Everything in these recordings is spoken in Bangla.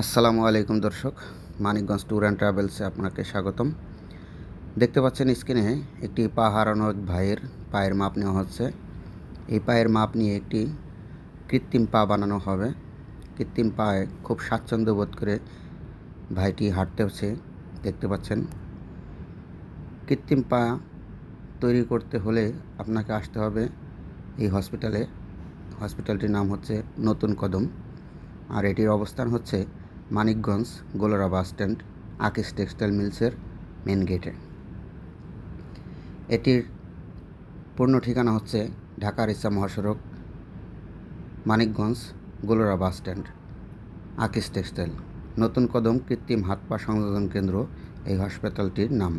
আসসালামু আলাইকুম দর্শক, মানিকগঞ্জ ট্যুর অ্যান্ড ট্রাভেলসে আপনাকে স্বাগতম। দেখতে পাচ্ছেন স্ক্রিনে একটি পা হারানো এক ভাইয়ের পায়ের মাপ নেওয়া হচ্ছে। এই পায়ের মাপ নিয়ে একটি কৃত্রিম পা বানানো হবে। কৃত্রিম পায়ে খুব স্বাচ্ছন্দ্য বোধ করে ভাইটি হাঁটতেছে, দেখতে পাচ্ছেন। কৃত্রিম পা তৈরি করতে হলে আপনাকে আসতে হবে এই হসপিটালে। হসপিটালটির নাম হচ্ছে নতুন কদম। আর এটির অবস্থান হচ্ছে Manikganj, Golra bus stand Akij textile মিলসের main গেটে। এটির পূর্ণ ঠিকানা হচ্ছে ঢাকা রিসা মহাসড়ক, Manikganj, Golra bus stand Akij textile. নতুন কদম, কৃত্রিম হাত পা সংযোজন কেন্দ্র, এই হাসপাতালটির নাম।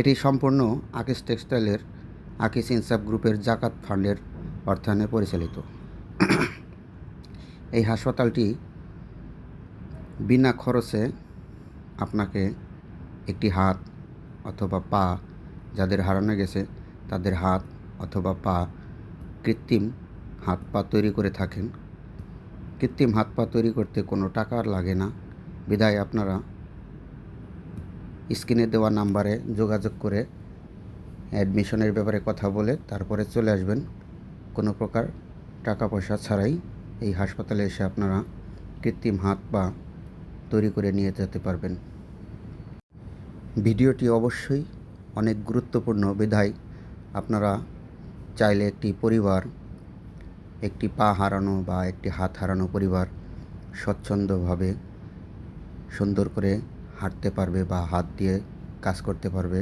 এটি সম্পূর্ণ আকিস টেক্সটাইলের আকিস ইনসাফ গ্রুপের জাকাত ফান্ডের অর্থায়নে পরিচালিত। এই হাসপাতালটি বিনা খরচে আপনাকে একটি হাত অথবা পা যাদের হারানো গেছে, তাদের হাত অথবা পা কৃত্রিম হাত পা তৈরি করে থাকেন। কৃত্রিম হাত পা তৈরি করতে কোনো টাকা আর লাগে না। বিধায় আপনারা স্ক্রিনে দেওয়া নাম্বারে যোগাযোগ করে অ্যাডমিশনের ব্যাপারে কথা বলে তারপরে চলে আসবেন। কোনো প্রকার টাকা পয়সা ছাড়াই এই হাসপাতালে এসে আপনারা কৃত্রিম হাত পা তৈরি করে নিয়ে যেতে পারবেন। ভিডিওটি অবশ্যই অনেক গুরুত্বপূর্ণ। বিধায় আপনারা চাইলে একটি পরিবার, একটি পা হারানো বা একটি হাত হারানো পরিবার স্বচ্ছন্দভাবে সুন্দর করে হাঁটতে পারবে বা হাত দিয়ে কাজ করতে পারবে।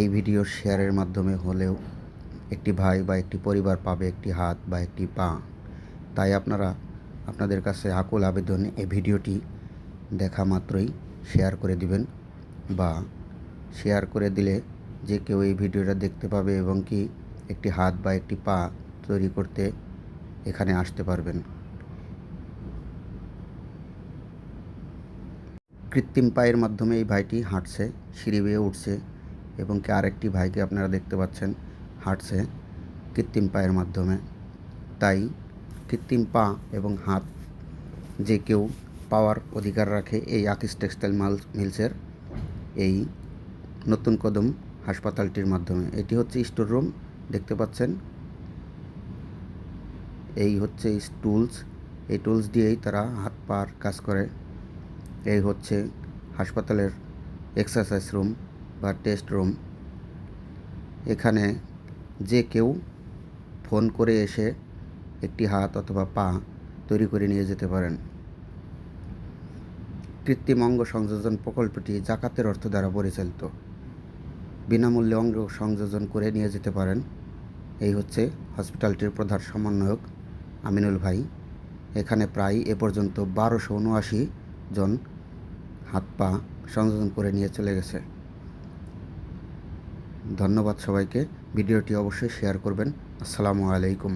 এই ভিডিও শেয়ারের মাধ্যমে হলেও একটি ভাই বা একটি পরিবার পাবে একটি হাত বা একটি পা। তাই আপনারা আপনাদের কাছে আকুল আবেদন এই ভিডিওটি দেখা মাত্রই শেয়ার করে দিবেন বা শেয়ার করে দিলে যে কেউ এই ভিডিওটা দেখতে পাবে এবং কি একটি হাত বা একটি পা তৈরি করতে এখানে আসতে পারবেন। কৃত্রিম পায়ের মাধ্যমে এই ভাইটি হাঁটছে, সিঁড়ি বেয়ে উঠছে এবং কি আরেকটি ভাইকে আপনারা দেখতে পাচ্ছেন হাঁটছে কৃত্রিম পায়ের মাধ্যমে। তাই কৃত্রিম পা এবং হাত যে কেউ পাওয়ার অধিকার রাখে এই আকিস টেক্সটাইল মাল মিলসের এই নতুন কদম হাসপাতালটির মাধ্যমে। এটি হচ্ছে স্টোর রুম, দেখতে পাচ্ছেন। এই হচ্ছে টুলস। এই টুলস দিয়েই তারা হাত পার কাজ করে। এই হচ্ছে হাসপাতালের এক্সারসাইজ রুম বা টেস্ট রুম। এখানে যে কেউ ফোন করে এসে একটি হাত অথবা পা তৈরি করে নিয়ে যেতে পারেন। কৃত্রিম অঙ্গ সংযোজন প্রকল্পটি জাকাতের অর্থ দ্বারা পরিচালিত। বিনামূল্যে অঙ্গ সংযোজন করে নিয়ে যেতে পারেন। এই হচ্ছে হসপিটালটির প্রধান সমন্বয়ক আমিনুল ভাই। এখানে প্রায় এ পর্যন্ত বারোশো উনআশি জন হাত পা সংযোজন করে নিয়ে চলে গেছে। ধন্যবাদ সবাইকে। ভিডিওটি অবশ্যই শেয়ার করবেন। আসসালামু আলাইকুম।